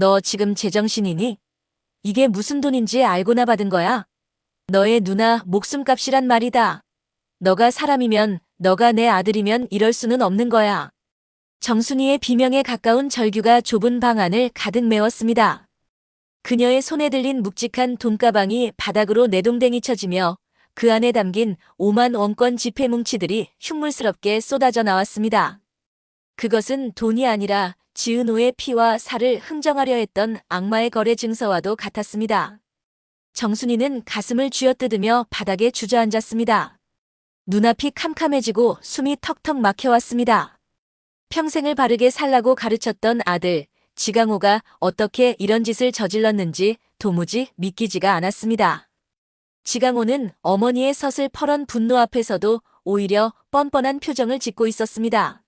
너 지금 제정신이니? 이게 무슨 돈인지 알고나 받은 거야? 너의 누나 목숨값이란 말이다. 너가 사람이면, 너가 내 아들이면 이럴 수는 없는 거야. 정순이의 비명에 가까운 절규가 좁은 방 안을 가득 메웠습니다. 그녀의 손에 들린 묵직한 돈가방이 바닥으로 내동댕이 쳐지며 그 안에 담긴 5만 원권 지폐 뭉치들이 흉물스럽게 쏟아져 나왔습니다. 그것은 돈이 아니라 지은호의 피와 살을 흥정하려 했던 악마의 거래 증서와도 같았습니다. 정순이는 가슴을 쥐어뜯으며 바닥에 주저앉았습니다. 눈앞이 캄캄해지고 숨이 턱턱 막혀왔습니다. 평생을 바르게 살라고 가르쳤던 아들, 지강호가 어떻게 이런 짓을 저질렀는지 도무지 믿기지가 않았습니다. 지강호는 어머니의 서슬 퍼런 분노 앞에서도 오히려 뻔뻔한 표정을 짓고 있었습니다.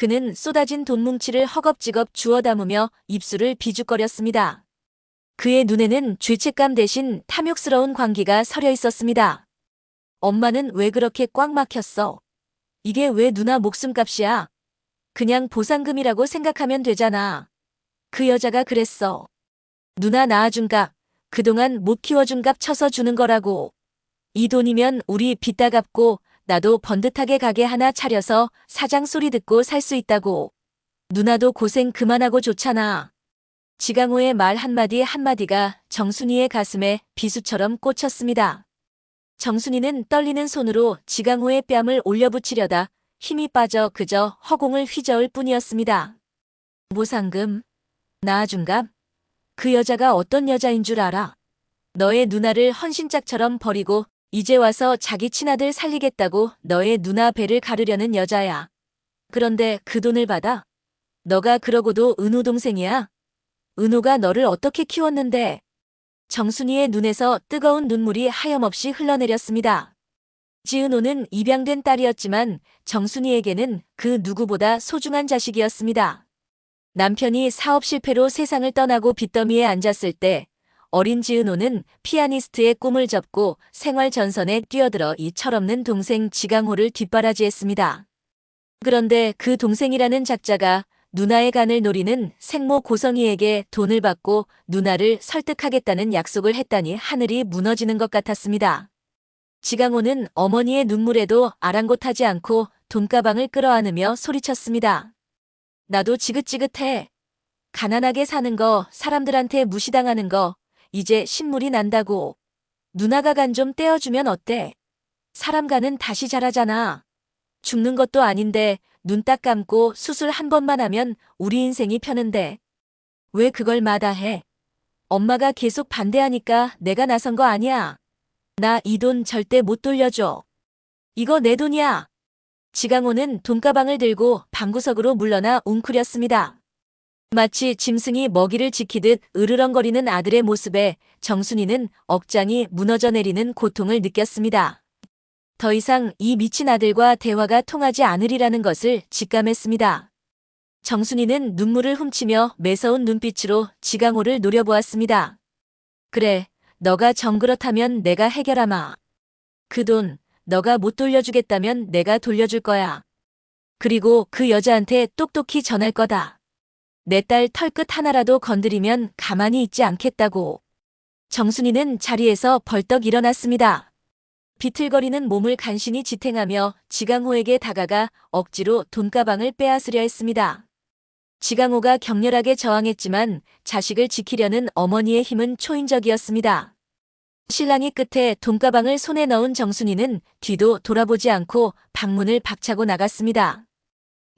그는 쏟아진 돈 뭉치를 허겁지겁 주워 담으며 입술을 비죽거렸습니다. 그의 눈에는 죄책감 대신 탐욕스러운 광기가 서려 있었습니다. 엄마는 왜 그렇게 꽉 막혔어? 이게 왜 누나 목숨값이야? 그냥 보상금이라고 생각하면 되잖아. 그 여자가 그랬어. 누나 낳아준 값, 그동안 못 키워준 값 쳐서 주는 거라고. 이 돈이면 우리 빚다 갚고 나도 번듯하게 가게 하나 차려서 사장 소리 듣고 살 수 있다고. 누나도 고생 그만하고 좋잖아. 지강호의 말 한마디 한마디가 정순이의 가슴에 비수처럼 꽂혔습니다. 정순이는 떨리는 손으로 지강호의 뺨을 올려붙이려다 힘이 빠져 그저 허공을 휘저을 뿐이었습니다. 보상금, 나아준 값, 그 여자가 어떤 여자인 줄 알아? 너의 누나를 헌신짝처럼 버리고 이제 와서 자기 친아들 살리겠다고 너의 누나 배를 가르려는 여자야. 그런데 그 돈을 받아? 너가 그러고도 은호 동생이야? 은호가 너를 어떻게 키웠는데? 정순이의 눈에서 뜨거운 눈물이 하염없이 흘러내렸습니다. 지은호는 입양된 딸이었지만 정순이에게는 그 누구보다 소중한 자식이었습니다. 남편이 사업 실패로 세상을 떠나고 빚더미에 앉았을 때 어린 지은호는 피아니스트의 꿈을 접고 생활 전선에 뛰어들어 이 철없는 동생 지강호를 뒷바라지했습니다. 그런데 그 동생이라는 작자가 누나의 간을 노리는 생모 고성이에게 돈을 받고 누나를 설득하겠다는 약속을 했다니 하늘이 무너지는 것 같았습니다. 지강호는 어머니의 눈물에도 아랑곳하지 않고 돈가방을 끌어안으며 소리쳤습니다. 나도 지긋지긋해. 가난하게 사는 거, 사람들한테 무시당하는 거, 이제 신물이 난다고. 누나가 간 좀 떼어주면 어때? 사람 간은 다시 자라잖아. 죽는 것도 아닌데 눈 딱 감고 수술 한 번만 하면 우리 인생이 펴는데. 왜 그걸 마다해? 엄마가 계속 반대하니까 내가 나선 거 아니야. 나 이 돈 절대 못 돌려줘. 이거 내 돈이야. 지강호는 돈가방을 들고 방구석으로 물러나 웅크렸습니다. 마치 짐승이 먹이를 지키듯 으르렁거리는 아들의 모습에 정순이는 억장이 무너져 내리는 고통을 느꼈습니다. 더 이상 이 미친 아들과 대화가 통하지 않으리라는 것을 직감했습니다. 정순이는 눈물을 훔치며 매서운 눈빛으로 지강호를 노려보았습니다. 그래, 너가 정그렇다면 내가 해결하마. 그 돈, 너가 못 돌려주겠다면 내가 돌려줄 거야. 그리고 그 여자한테 똑똑히 전할 거다. 내 딸 털끝 하나라도 건드리면 가만히 있지 않겠다고. 정순이는 자리에서 벌떡 일어났습니다. 비틀거리는 몸을 간신히 지탱하며 지강호에게 다가가 억지로 돈가방을 빼앗으려 했습니다. 지강호가 격렬하게 저항했지만 자식을 지키려는 어머니의 힘은 초인적이었습니다. 신랑이 끝에 돈가방을 손에 넣은 정순이는 뒤도 돌아보지 않고 방문을 박차고 나갔습니다.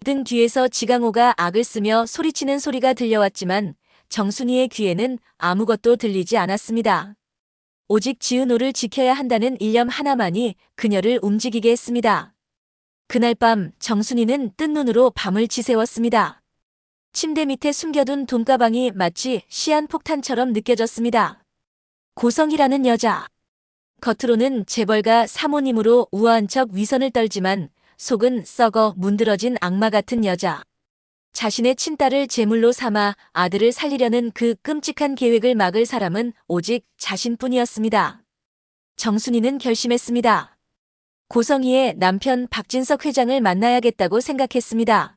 등 뒤에서 지강호가 악을 쓰며 소리치는 소리가 들려왔지만 정순이의 귀에는 아무것도 들리지 않았습니다. 오직 지은호를 지켜야 한다는 일념 하나만이 그녀를 움직이게 했습니다. 그날 밤 정순이는 뜬 눈으로 밤을 지새웠습니다. 침대 밑에 숨겨둔 돈가방이 마치 시한폭탄처럼 느껴졌습니다. 고성이라는 여자. 겉으로는 재벌가 사모님으로 우아한 척 위선을 떨지만 속은 썩어 문드러진 악마 같은 여자. 자신의 친딸을 제물로 삼아 아들을 살리려는 그 끔찍한 계획을 막을 사람은 오직 자신뿐이었습니다. 정순이는 결심했습니다. 고성희의 남편 박진석 회장을 만나야겠다고 생각했습니다.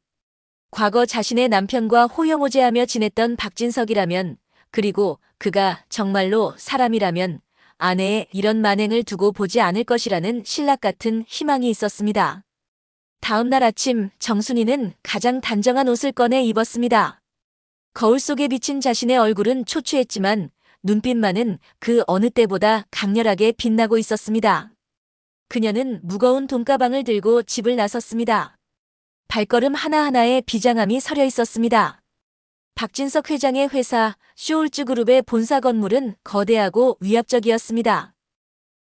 과거 자신의 남편과 호영호재하며 지냈던 박진석이라면, 그리고 그가 정말로 사람이라면 아내의 이런 만행을 두고 보지 않을 것이라는 신락 같은 희망이 있었습니다. 다음 날 아침 정순이는 가장 단정한 옷을 꺼내 입었습니다. 거울 속에 비친 자신의 얼굴은 초췌했지만 눈빛만은 그 어느 때보다 강렬하게 빛나고 있었습니다. 그녀는 무거운 돈가방을 들고 집을 나섰습니다. 발걸음 하나하나에 비장함이 서려 있었습니다. 박진석 회장의 회사 쇼울즈 그룹의 본사 건물은 거대하고 위압적이었습니다.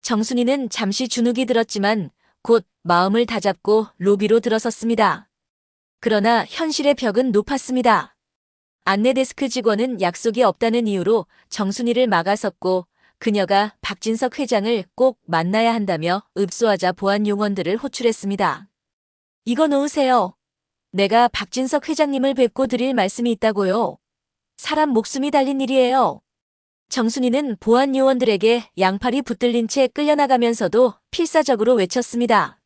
정순이는 잠시 주눅이 들었지만 곧 마음을 다잡고 로비로 들어섰습니다. 그러나 현실의 벽은 높았습니다. 안내 데스크 직원은 약속이 없다는 이유로 정순이를 막아섰고 그녀가 박진석 회장을 꼭 만나야 한다며 읍소하자 보안 용원들을 호출했습니다. 이거 놓으세요. 내가 박진석 회장님을 뵙고 드릴 말씀이 있다고요. 사람 목숨이 달린 일이에요. 정순이는 보안 요원들에게 양팔이 붙들린 채 끌려나가면서도 필사적으로 외쳤습니다.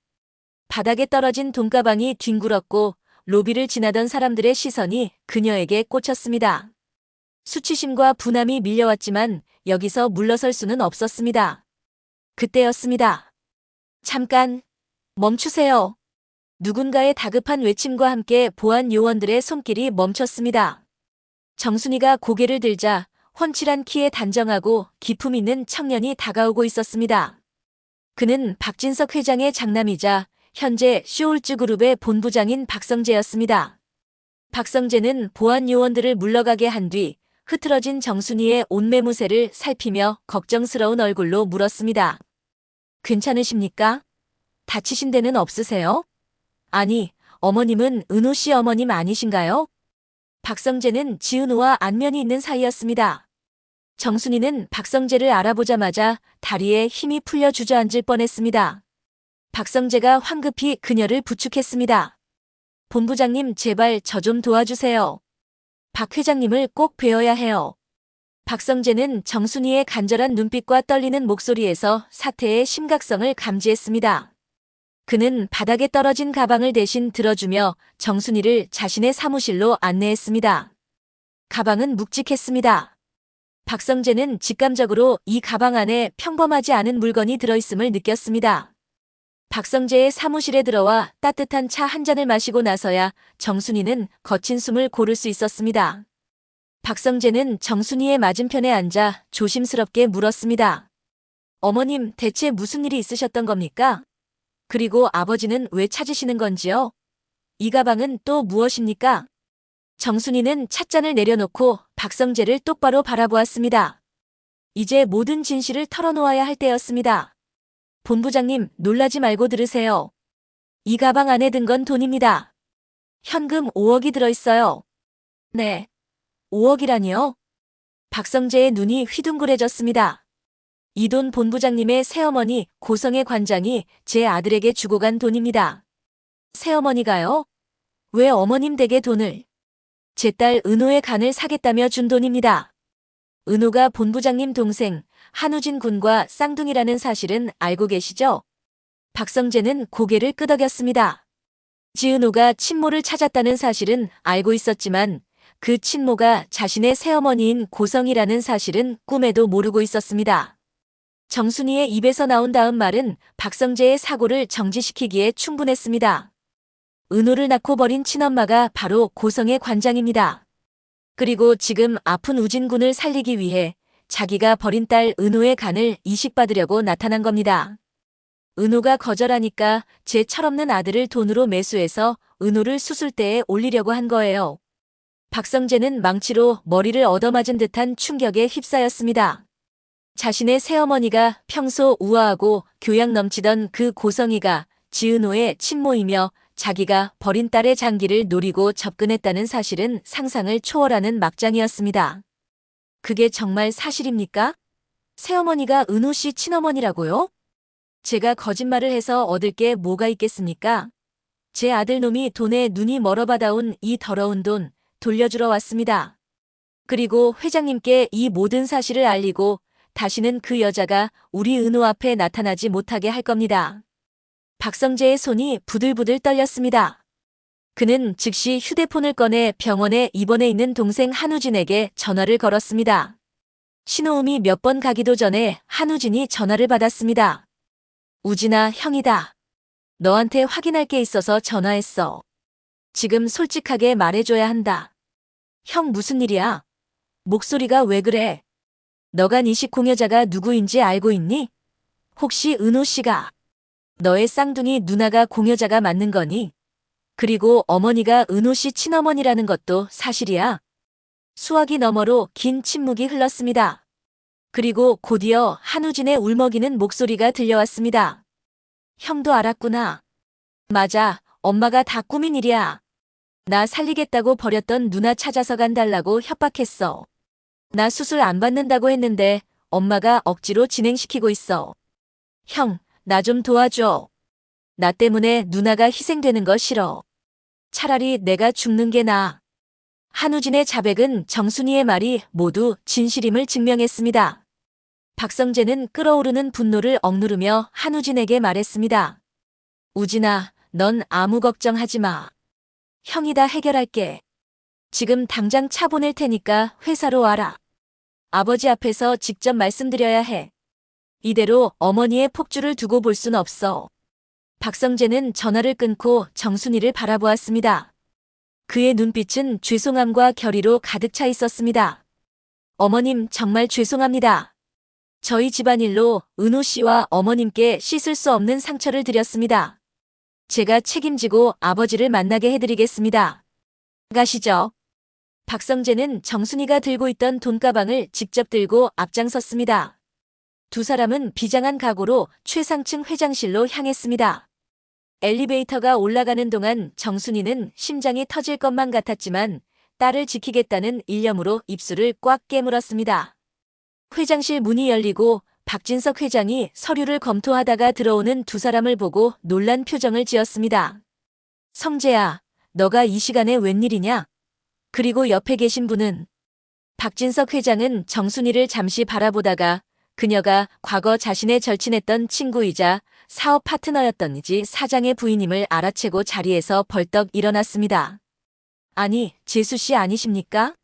바닥에 떨어진 돈가방이 뒹굴었고 로비를 지나던 사람들의 시선이 그녀에게 꽂혔습니다. 수치심과 분함이 밀려왔지만 여기서 물러설 수는 없었습니다. 그때였습니다. 잠깐, 멈추세요. 누군가의 다급한 외침과 함께 보안 요원들의 손길이 멈췄습니다. 정순이가 고개를 들자 훤칠한 키에 단정하고 기품 있는 청년이 다가오고 있었습니다. 그는 박진석 회장의 장남이자 현재 쇼울즈 그룹의 본부장인 박성재였습니다. 박성재는 보안 요원들을 물러가게 한 뒤 흐트러진 정순이의 옷매무새를 살피며 걱정스러운 얼굴로 물었습니다. 괜찮으십니까? 다치신 데는 없으세요? 아니, 어머님은 은호 씨 어머님 아니신가요? 박성재는 지은호와 안면이 있는 사이였습니다. 정순이는 박성재를 알아보자마자 다리에 힘이 풀려 주저앉을 뻔했습니다. 박성재가 황급히 그녀를 부축했습니다. 본부장님 제발 저 좀 도와주세요. 박 회장님을 꼭 뵈어야 해요. 박성재는 정순이의 간절한 눈빛과 떨리는 목소리에서 사태의 심각성을 감지했습니다. 그는 바닥에 떨어진 가방을 대신 들어주며 정순이를 자신의 사무실로 안내했습니다. 가방은 묵직했습니다. 박성재는 직감적으로 이 가방 안에 평범하지 않은 물건이 들어있음을 느꼈습니다. 박성재의 사무실에 들어와 따뜻한 차 한 잔을 마시고 나서야 정순이는 거친 숨을 고를 수 있었습니다. 박성재는 정순이의 맞은편에 앉아 조심스럽게 물었습니다. 어머님, 대체 무슨 일이 있으셨던 겁니까? 그리고 아버지는 왜 찾으시는 건지요? 이 가방은 또 무엇입니까? 정순이는 찻잔을 내려놓고 박성재를 똑바로 바라보았습니다. 이제 모든 진실을 털어놓아야 할 때였습니다. 본부장님, 놀라지 말고 들으세요. 이 가방 안에 든 건 돈입니다. 현금 5억이 들어있어요. 네. 5억이라니요? 박성재의 눈이 휘둥그레졌습니다. 이 돈 본부장님의 새어머니 고성의 관장이 제 아들에게 주고 간 돈입니다. 새어머니가요? 왜 어머님 댁에 돈을? 제 딸 은호의 간을 사겠다며 준 돈입니다. 은호가 본부장님 동생 한우진 군과 쌍둥이라는 사실은 알고 계시죠? 박성재는 고개를 끄덕였습니다. 지은호가 친모를 찾았다는 사실은 알고 있었지만 그 친모가 자신의 새어머니인 고성이라는 사실은 꿈에도 모르고 있었습니다. 정순이의 입에서 나온 다음 말은 박성재의 사고를 정지시키기에 충분했습니다. 은호를 낳고 버린 친엄마가 바로 고성의 관장입니다. 그리고 지금 아픈 우진군을 살리기 위해 자기가 버린 딸 은호의 간을 이식받으려고 나타난 겁니다. 은호가 거절하니까 제 철없는 아들을 돈으로 매수해서 은호를 수술대에 올리려고 한 거예요. 박성재는 망치로 머리를 얻어맞은 듯한 충격에 휩싸였습니다. 자신의 새어머니가 평소 우아하고 교양 넘치던 그 고성이가 지은호의 친모이며 자기가 버린 딸의 장기를 노리고 접근했다는 사실은 상상을 초월하는 막장이었습니다. 그게 정말 사실입니까? 새어머니가 은호 씨 친어머니라고요? 제가 거짓말을 해서 얻을 게 뭐가 있겠습니까? 제 아들놈이 돈에 눈이 멀어 받아온 이 더러운 돈 돌려주러 왔습니다. 그리고 회장님께 이 모든 사실을 알리고 다시는 그 여자가 우리 은호 앞에 나타나지 못하게 할 겁니다. 박성재의 손이 부들부들 떨렸습니다. 그는 즉시 휴대폰을 꺼내 병원에 입원해 있는 동생 한우진에게 전화를 걸었습니다. 신호음이 몇 번 가기도 전에 한우진이 전화를 받았습니다. 우진아, 형이다. 너한테 확인할 게 있어서 전화했어. 지금 솔직하게 말해줘야 한다. 형 무슨 일이야? 목소리가 왜 그래? 너가 니식 공여자가 누구인지 알고 있니? 혹시 은호 씨가 너의 쌍둥이 누나가 공여자가 맞는 거니? 그리고 어머니가 은호 씨 친어머니라는 것도 사실이야. 수화기 너머로 긴 침묵이 흘렀습니다. 그리고 곧이어 한우진의 울먹이는 목소리가 들려왔습니다. 형도 알았구나. 맞아, 엄마가 다 꾸민 일이야. 나 살리겠다고 버렸던 누나 찾아서 간달라고 협박했어. 나 수술 안 받는다고 했는데 엄마가 억지로 진행시키고 있어. 형, 나 좀 도와줘. 나 때문에 누나가 희생되는 거 싫어. 차라리 내가 죽는 게 나아. 한우진의 자백은 정순이의 말이 모두 진실임을 증명했습니다. 박성재는 끓어오르는 분노를 억누르며 한우진에게 말했습니다. 우진아, 넌 아무 걱정하지 마. 형이 다 해결할게. 지금 당장 차 보낼 테니까 회사로 와라. 아버지 앞에서 직접 말씀드려야 해. 이대로 어머니의 폭주를 두고 볼 순 없어. 박성재는 전화를 끊고 정순이를 바라보았습니다. 그의 눈빛은 죄송함과 결의로 가득 차 있었습니다. 어머님 정말 죄송합니다. 저희 집안일로 은호 씨와 어머님께 씻을 수 없는 상처를 드렸습니다. 제가 책임지고 아버지를 만나게 해드리겠습니다. 가시죠. 박성재는 정순이가 들고 있던 돈가방을 직접 들고 앞장섰습니다. 두 사람은 비장한 각오로 최상층 회장실로 향했습니다. 엘리베이터가 올라가는 동안 정순이는 심장이 터질 것만 같았지만 딸을 지키겠다는 일념으로 입술을 꽉 깨물었습니다. 회장실 문이 열리고 박진석 회장이 서류를 검토하다가 들어오는 두 사람을 보고 놀란 표정을 지었습니다. 성재야, 너가 이 시간에 웬일이냐? 그리고 옆에 계신 분은 박진석 회장은 정순이를 잠시 바라보다가 그녀가 과거 자신의 절친했던 친구이자 사업 파트너였던 지 사장의 부인임을 알아채고 자리에서 벌떡 일어났습니다. 아니, 재수 씨 아니십니까?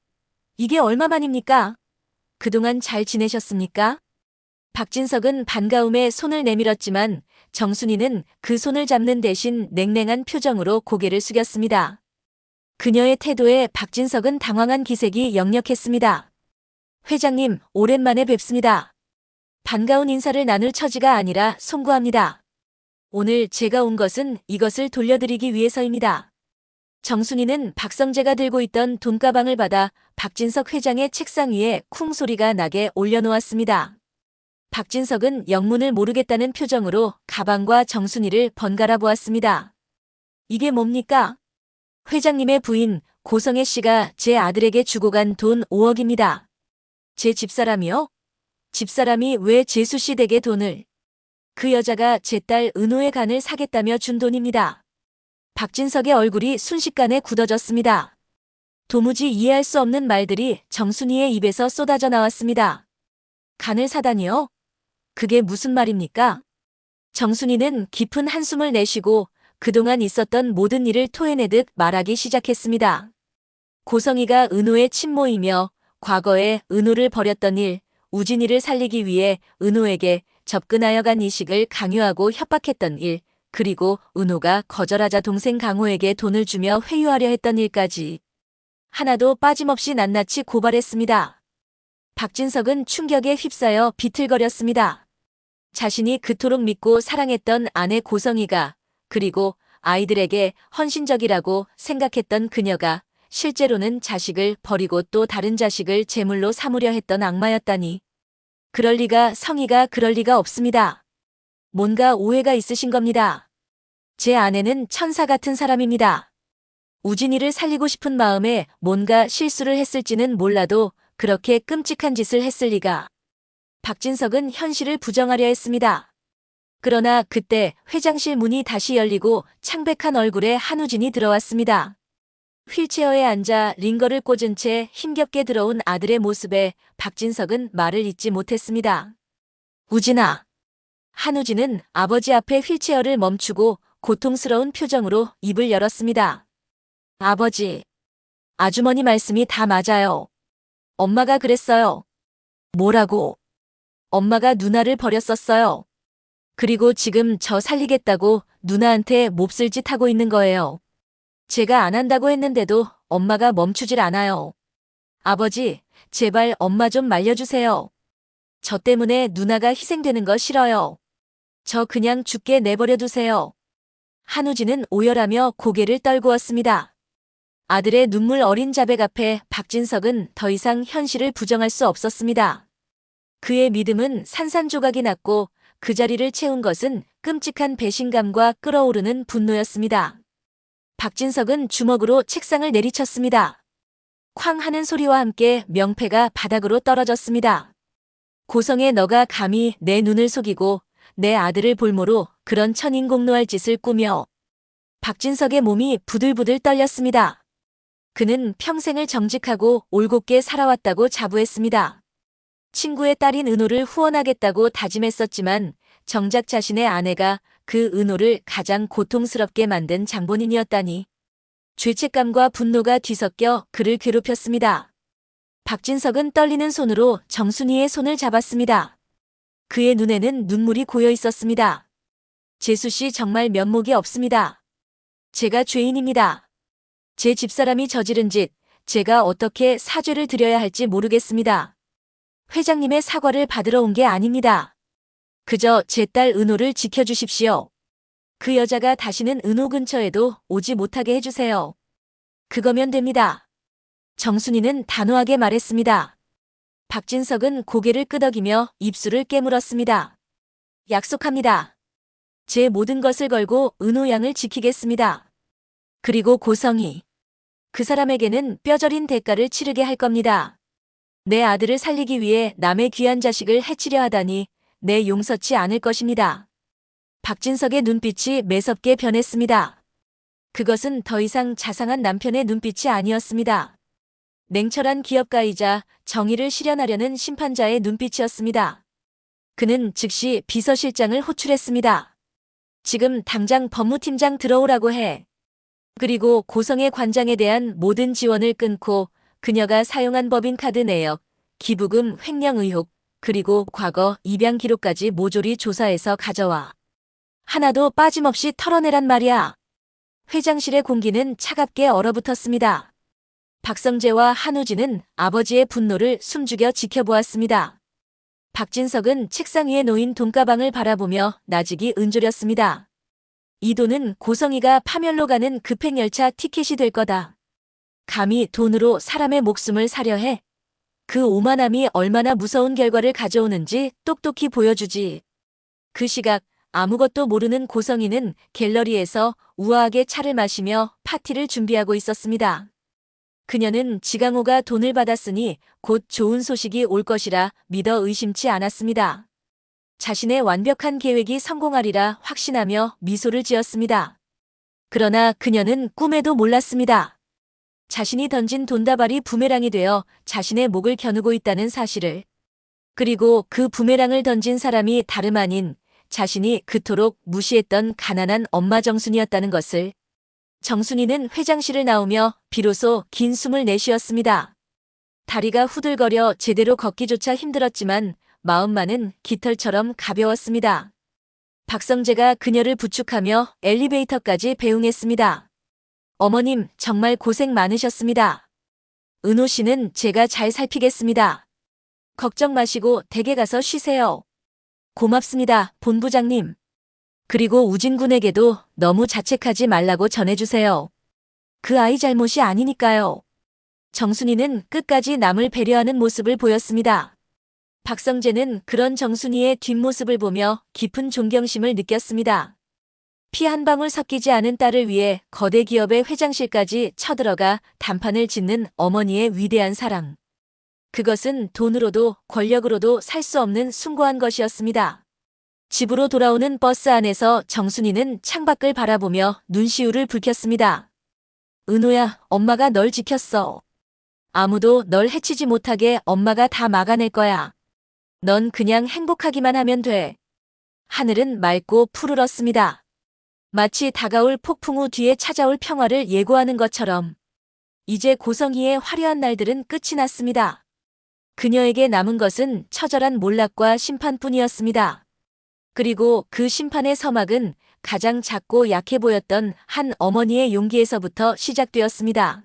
이게 얼마만입니까? 그동안 잘 지내셨습니까? 박진석은 반가움에 손을 내밀었지만 정순이는 그 손을 잡는 대신 냉랭한 표정으로 고개를 숙였습니다. 그녀의 태도에 박진석은 당황한 기색이 역력했습니다. 회장님, 오랜만에 뵙습니다. 반가운 인사를 나눌 처지가 아니라 송구합니다. 오늘 제가 온 것은 이것을 돌려드리기 위해서입니다. 정순이는 박성재가 들고 있던 돈가방을 받아 박진석 회장의 책상 위에 쿵 소리가 나게 올려놓았습니다. 박진석은 영문을 모르겠다는 표정으로 가방과 정순이를 번갈아 보았습니다. 이게 뭡니까? 회장님의 부인 고성애 씨가 제 아들에게 주고 간 돈 5억입니다. 제 집사람이요? 집사람이 왜 재수 씨 댁에 돈을? 그 여자가 제 딸 은호의 간을 사겠다며 준 돈입니다. 박진석의 얼굴이 순식간에 굳어졌습니다. 도무지 이해할 수 없는 말들이 정순이의 입에서 쏟아져 나왔습니다. 간을 사다니요? 그게 무슨 말입니까? 정순이는 깊은 한숨을 내쉬고 그동안 있었던 모든 일을 토해내듯 말하기 시작했습니다. 고성이가 은호의 친모이며 과거에 은호를 버렸던 일, 우진이를 살리기 위해 은호에게 접근하여 간 이식을 강요하고 협박했던 일, 그리고 은호가 거절하자 동생 강호에게 돈을 주며 회유하려 했던 일까지 하나도 빠짐없이 낱낱이 고발했습니다. 박진석은 충격에 휩싸여 비틀거렸습니다. 자신이 그토록 믿고 사랑했던 아내 고성이가 그리고 아이들에게 헌신적이라고 생각했던 그녀가 실제로는 자식을 버리고 또 다른 자식을 제물로 삼으려 했던 악마였다니. 그럴 리가 성의가 그럴 리가 없습니다. 뭔가 오해가 있으신 겁니다. 제 아내는 천사 같은 사람입니다. 우진이를 살리고 싶은 마음에 뭔가 실수를 했을지는 몰라도 그렇게 끔찍한 짓을 했을 리가. 박진석은 현실을 부정하려 했습니다. 그러나 그때 회장실 문이 다시 열리고 창백한 얼굴에 한우진이 들어왔습니다. 휠체어에 앉아 링거를 꽂은 채 힘겹게 들어온 아들의 모습에 박진석은 말을 잇지 못했습니다. 우진아. 한우진은 아버지 앞에 휠체어를 멈추고 고통스러운 표정으로 입을 열었습니다. 아버지. 아주머니 말씀이 다 맞아요. 엄마가 그랬어요. 뭐라고? 엄마가 누나를 버렸었어요. 그리고 지금 저 살리겠다고 누나한테 몹쓸 짓 하고 있는 거예요. 제가 안 한다고 했는데도 엄마가 멈추질 않아요. 아버지, 제발 엄마 좀 말려주세요. 저 때문에 누나가 희생되는 거 싫어요. 저 그냥 죽게 내버려 두세요. 한우진은 오열하며 고개를 떨구었습니다. 아들의 눈물 어린 자백 앞에 박진석은 더 이상 현실을 부정할 수 없었습니다. 그의 믿음은 산산조각이 났고 그 자리를 채운 것은 끔찍한 배신감과 끓어오르는 분노였습니다. 박진석은 주먹으로 책상을 내리쳤습니다. 쾅 하는 소리와 함께 명패가 바닥으로 떨어졌습니다. 고성의 너가 감히 내 눈을 속이고 내 아들을 볼모로 그런 천인공노할 짓을 꾸며 박진석의 몸이 부들부들 떨렸습니다. 그는 평생을 정직하고 올곧게 살아왔다고 자부했습니다. 친구의 딸인 은호를 후원하겠다고 다짐했었지만 정작 자신의 아내가 그 은호를 가장 고통스럽게 만든 장본인이었다니. 죄책감과 분노가 뒤섞여 그를 괴롭혔습니다. 박진석은 떨리는 손으로 정순이의 손을 잡았습니다. 그의 눈에는 눈물이 고여 있었습니다. 재수 씨 정말 면목이 없습니다. 제가 죄인입니다. 제 집사람이 저지른 짓, 제가 어떻게 사죄를 드려야 할지 모르겠습니다. 회장님의 사과를 받으러 온 게 아닙니다. 그저 제 딸 은호를 지켜주십시오. 그 여자가 다시는 은호 근처에도 오지 못하게 해주세요. 그거면 됩니다. 정순이는 단호하게 말했습니다. 박진석은 고개를 끄덕이며 입술을 깨물었습니다. 약속합니다. 제 모든 것을 걸고 은호 양을 지키겠습니다. 그리고 고성이. 그 사람에게는 뼈저린 대가를 치르게 할 겁니다. 내 아들을 살리기 위해 남의 귀한 자식을 해치려 하다니 내 용서치 않을 것입니다. 박진석의 눈빛이 매섭게 변했습니다. 그것은 더 이상 자상한 남편의 눈빛이 아니었습니다. 냉철한 기업가이자 정의를 실현하려는 심판자의 눈빛이었습니다. 그는 즉시 비서실장을 호출했습니다. 지금 당장 법무팀장 들어오라고 해. 그리고 고성의 관장에 대한 모든 지원을 끊고 그녀가 사용한 법인 카드 내역, 기부금 횡령 의혹, 그리고 과거 입양 기록까지 모조리 조사해서 가져와. 하나도 빠짐없이 털어내란 말이야. 회장실의 공기는 차갑게 얼어붙었습니다. 박성재와 한우진은 아버지의 분노를 숨죽여 지켜보았습니다. 박진석은 책상 위에 놓인 돈가방을 바라보며 나직이 은조렸습니다. 이 돈은 고성이가 파멸로 가는 급행열차 티켓이 될 거다. 감히 돈으로 사람의 목숨을 사려 해. 그 오만함이 얼마나 무서운 결과를 가져오는지 똑똑히 보여주지. 그 시각 아무것도 모르는 고성이는 갤러리에서 우아하게 차를 마시며 파티를 준비하고 있었습니다. 그녀는 지강호가 돈을 받았으니 곧 좋은 소식이 올 것이라 믿어 의심치 않았습니다. 자신의 완벽한 계획이 성공하리라 확신하며 미소를 지었습니다. 그러나 그녀는 꿈에도 몰랐습니다. 자신이 던진 돈다발이 부메랑이 되어 자신의 목을 겨누고 있다는 사실을. 그리고 그 부메랑을 던진 사람이 다름 아닌 자신이 그토록 무시했던 가난한 엄마 정순이었다는 것을. 정순이는 회장실을 나오며 비로소 긴 숨을 내쉬었습니다. 다리가 후들거려 제대로 걷기조차 힘들었지만 마음만은 깃털처럼 가벼웠습니다. 박성재가 그녀를 부축하며 엘리베이터까지 배웅했습니다. 어머님, 정말 고생 많으셨습니다. 은호 씨는 제가 잘 살피겠습니다. 걱정 마시고 댁에 가서 쉬세요. 고맙습니다, 본부장님. 그리고 우진군에게도 너무 자책하지 말라고 전해주세요. 그 아이 잘못이 아니니까요. 정순이는 끝까지 남을 배려하는 모습을 보였습니다. 박성재는 그런 정순이의 뒷모습을 보며 깊은 존경심을 느꼈습니다. 피 한 방울 섞이지 않은 딸을 위해 거대 기업의 회장실까지 쳐들어가 단판을 짓는 어머니의 위대한 사랑. 그것은 돈으로도 권력으로도 살 수 없는 숭고한 것이었습니다. 집으로 돌아오는 버스 안에서 정순이는 창밖을 바라보며 눈시울을 붉혔습니다. 은호야, 엄마가 널 지켰어. 아무도 널 해치지 못하게 엄마가 다 막아낼 거야. 넌 그냥 행복하기만 하면 돼. 하늘은 맑고 푸르렀습니다. 마치 다가올 폭풍 후 뒤에 찾아올 평화를 예고하는 것처럼 이제 고성희의 화려한 날들은 끝이 났습니다. 그녀에게 남은 것은 처절한 몰락과 심판뿐이었습니다. 그리고 그 심판의 서막은 가장 작고 약해 보였던 한 어머니의 용기에서부터 시작되었습니다.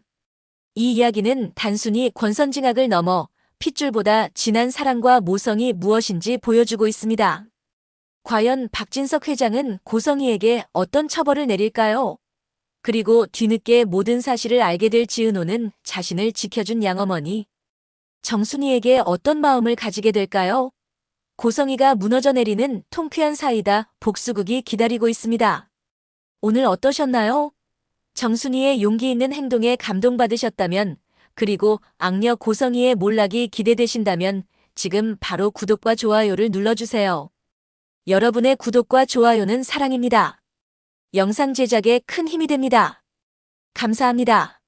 이 이야기는 단순히 권선징악을 넘어 핏줄보다 진한 사랑과 모성이 무엇인지 보여주고 있습니다. 과연 박진석 회장은 고성희에게 어떤 처벌을 내릴까요? 그리고 뒤늦게 모든 사실을 알게 될 지은호는 자신을 지켜준 양어머니 정순이에게 어떤 마음을 가지게 될까요? 고성희가 무너져 내리는 통쾌한 사이다 복수극이 기다리고 있습니다. 오늘 어떠셨나요? 정순이의 용기 있는 행동에 감동받으셨다면 그리고 악녀 고성희의 몰락이 기대되신다면 지금 바로 구독과 좋아요를 눌러주세요. 여러분의 구독과 좋아요는 사랑입니다. 영상 제작에 큰 힘이 됩니다. 감사합니다.